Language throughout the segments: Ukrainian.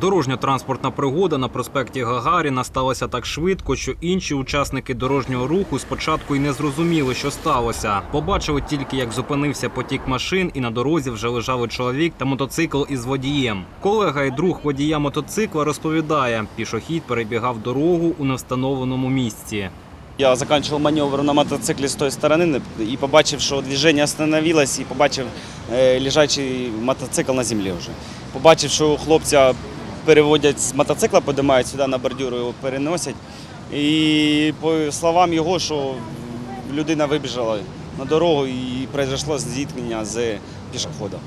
Дорожньо-транспортна пригода на проспекті Гагаріна сталася так швидко, що інші учасники дорожнього руху спочатку й не зрозуміли, що сталося. Побачили тільки, як зупинився потік машин, і на дорозі вже лежали чоловік та мотоцикл із водієм. Колега і друг водія мотоцикла розповідає, пішохід перебігав дорогу у невстановленому місці. Я закінчив маневр на мотоциклі з тої сторони і побачив, що движення остановилось, і побачив е, лежачий мотоцикл на землі вже. Побачив, що хлопця переводять з мотоцикла, подимають сюди на бордюр, його переносять. І по словам його, що людина вибіжала на дорогу і пройшло зіткнення з пішоходом.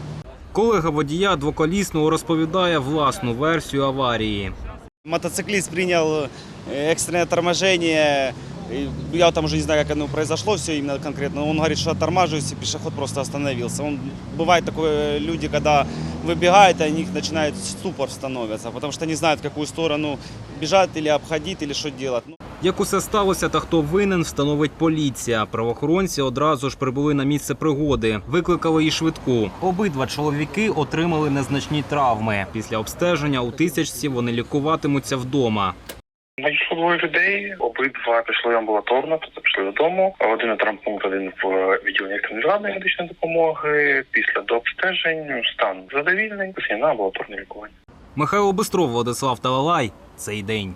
Колега водія двоколісного розповідає власну версію аварії. Мотоцикліст прийняв екстрене экстренное торможение. Я там уже не знаю, как оно произошло, все именно конкретно. Он говорит, что оттормаживаюсь, и пешеход просто остановился. Он, бывает такое, люди, когда выбегают, и у них ступор становится, потому что не знают, в какую сторону бежать или обходить, или что делать. Ну, Як усе сталося та хто винен, встановить поліція. Правоохоронці одразу ж прибули на місце пригоди, викликали і швидку. Обидва чоловіки отримали незначні травми. Після обстеження у тисячці вони лікуватимуться вдома. Надійшло двоє людей. Обидва пішли амбулаторно, тобто пішли додому. Один на травмпункт, один в відділенні екстремізованої медичної допомоги. Після дообстежень стан задовільний, Постійно амбулаторне лікування. Михайло Бистров, Владислав Талалай. Цей день.